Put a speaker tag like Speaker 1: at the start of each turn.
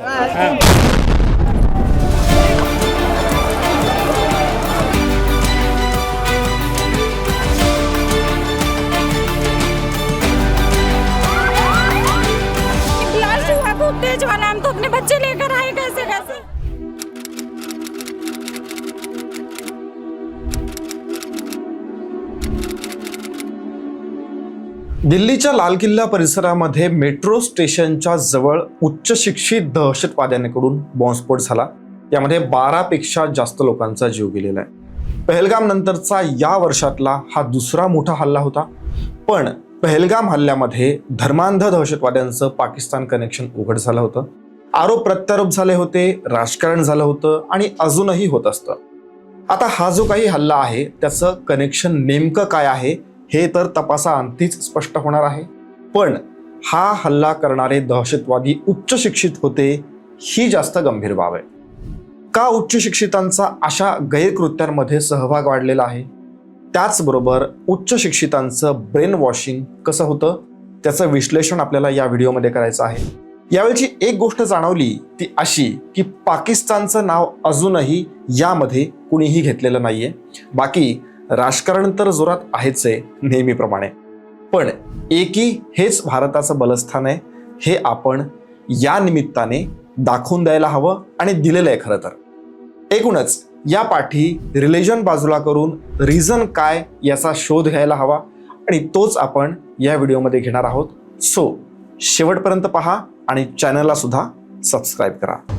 Speaker 1: Class हुआ हम तो अपने बच्चे लेकर आएगा।
Speaker 2: दिल्लीच्या लाल किल्ला परिसरामध्ये मेट्रो स्टेशनच्या जवळ उच्च शिक्षित दहशतवाद्यांकडून बॉम्बस्फोट झाला. यामध्ये बारापेक्षा जास्त लोकांचा जीव गेलेला आहे. पहलगाम नंतरचा या वर्षातला हा दुसरा मोठा हल्ला होता. पण पहलगाम हल्ल्यामध्ये धर्मांध दहशतवाद्यांचं पाकिस्तान कनेक्शन उघड झालं होतं. आरोप प्रत्यारोप झाले होते राजकारण झालं होतं आणि अजूनही होत असतं. आता हा जो काही हल्ला आहे त्याचं कनेक्शन नेमकं काय आहे हे तर तपासाअंतीच स्पष्ट होणार आहे. पण हा हल्ला करणारे दहशतवादी उच्च शिक्षित होते ही जास्त गंभीर बाब आहे. का उच्च शिक्षितांचा अशा गैरकृत्यांमध्ये सहभाग वाढलेला आहे? त्याचबरोबर उच्च शिक्षितांचं ब्रेन वॉशिंग कसं होतं? त्याचं विश्लेषण आपल्याला या व्हिडिओमध्ये करायचं आहे. यावेळची एक गोष्ट जाणवली ती अशी की पाकिस्तानचं नाव अजूनही यामध्ये कुणीही घेतलेलं नाहीये. बाकी राजकारण तर जोरात आहेच आहे नेहमीप्रमाणे. पण एकी हेच भारताचं बलस्थान आहे हे आपण या निमित्ताने दाखवून द्यायला हवं आणि दिलेलं आहे खरं तर. एकूणच या पाठी रिलेजन बाजूला करून रिझन काय याचा शोध घ्यायला हवा आणि तोच आपण या व्हिडिओमध्ये घेणार आहोत. सो शेवटपर्यंत पहा आणि चॅनलला सुद्धा सबस्क्राईब करा.